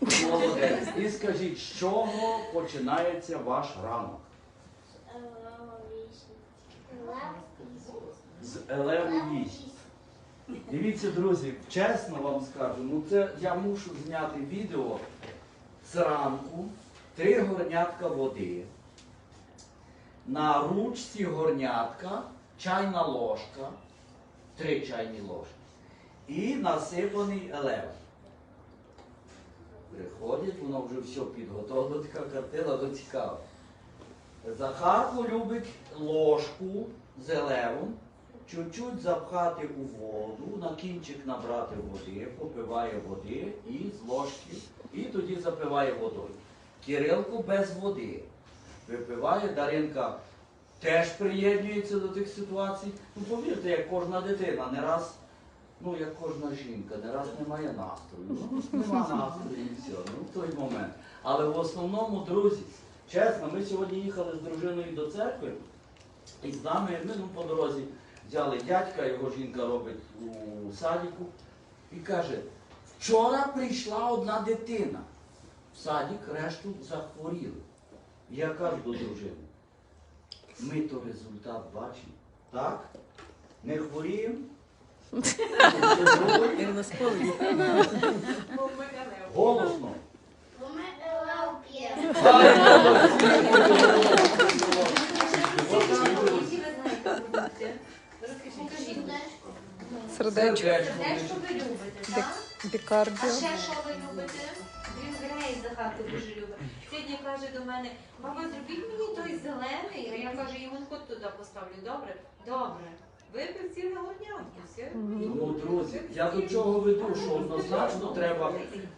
Молодець. І скажіть, з чого починається ваш ранок? З елеву вісь. Дивіться, друзі, чесно вам скажу, ну це я мушу зняти відео зранку, три горнятка води. На ручці горнятка, чайна ложка, три чайні ложки. І насипаний елев. Приходять, воно вже все підготовлено, така картина до цікава. Захарко любить ложку з елевом, чуть-чуть запхати у воду, на кінчик набрати води, попиває води і з ложки, і тоді запиває водою. Кирилко без води випиває, Даринка теж приєднується до тих ситуацій. Ну, повірте, як кожна дитина, не раз, ну як кожна жінка, не раз немає настрою. Ну, нема настрою і все. Ну, в той момент. Але в основному, друзі, чесно, ми сьогодні їхали з дружиною до церкви, і з нами ми ну, по дорозі взяли дядька, його жінка робить у садіку, і каже, вчора прийшла одна дитина. В садік решту захворіли. Я кажу до дружини, ми то результат бачимо, так? Не хворіємо? Голосно. Сердечко, Сердечко ви любите, так? А ще що ви любите? Він грає Захарко дуже любить. Сьогодні каже до мене, баба, зробіть мені той зелений. А я кажу, йому ход туди поставлю. Добре? Добре. Випив горнятку, все. Тому, друзі, я до чого веду, що однозначно треба,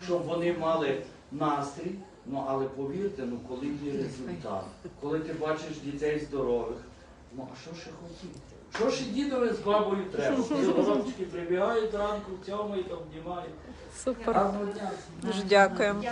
щоб вони мали настрій. Ну але повірте, ну коли є результат, коли ти бачиш дітей здорових, ну а що ще хотіти? Що ж дідові з бабою треба? Горобчики прибігають зранку в цьому і там обнімають. Супер. Дуже. Дякую.